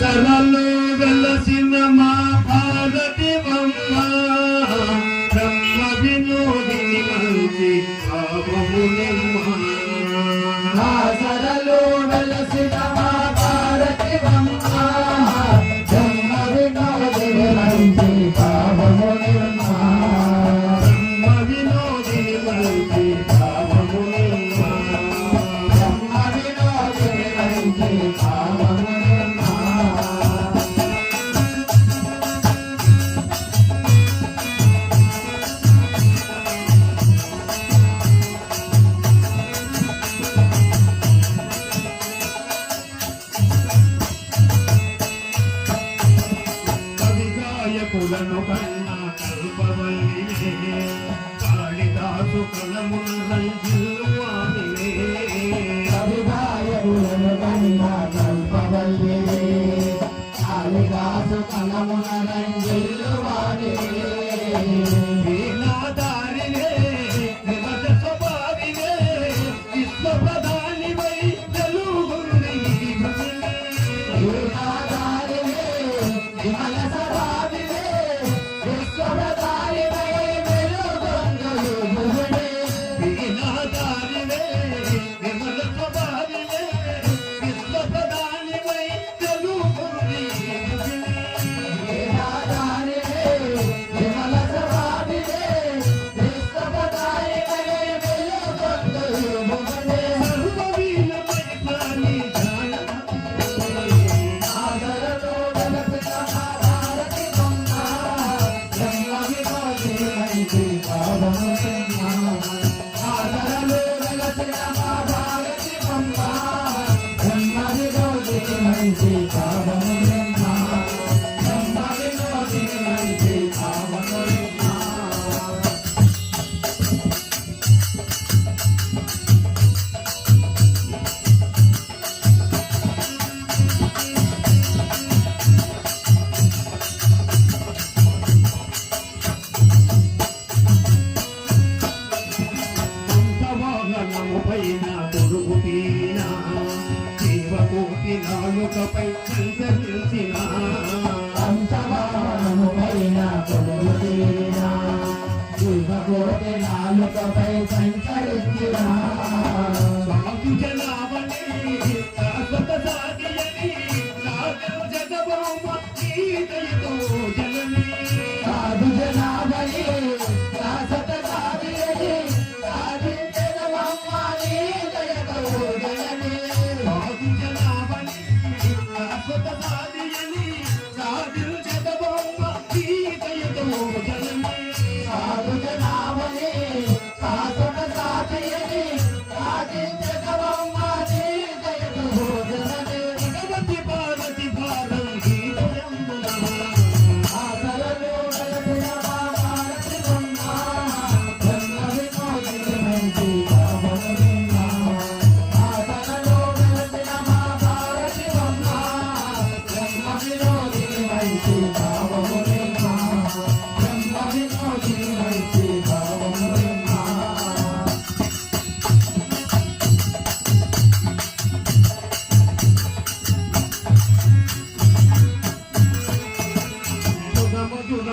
దసరలో వెలసిన మా భారతి బ్రహ్మ. వినోదిని మంచి భావమునిమ్మా దసరలో వెలసిన మా భారతి బ్రహ్మ. వినోదిని మంచి భావమునిమ్మా బ్రహ్మ వినోదిని మంచి మంచి కావన నాలుకపై అంతరించిన అంతమానముపైన కొలుగుతీన జీవకోటి నాలుకపై సంచరించిన సాధు జనాభయే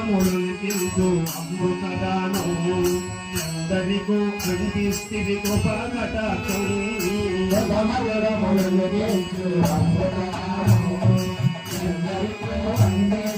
అమృతములు అమృతదానము అందరికో అందిస్తుంది గొప్పగటాకులు అమృతదానము అందరికో అందే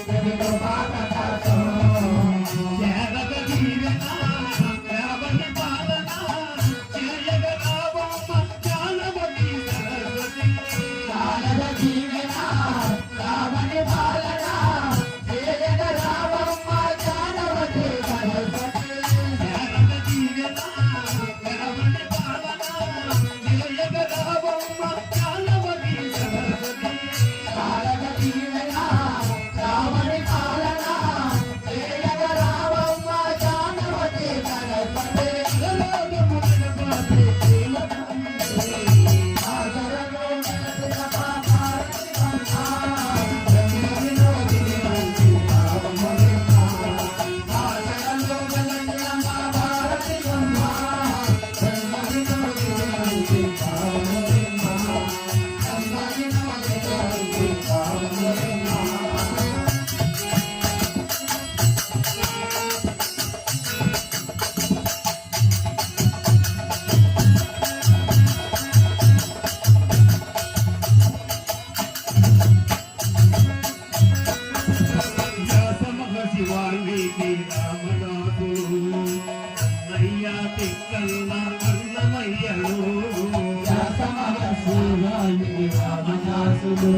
కన్న అన్నమయ్యను రామదాసుడు.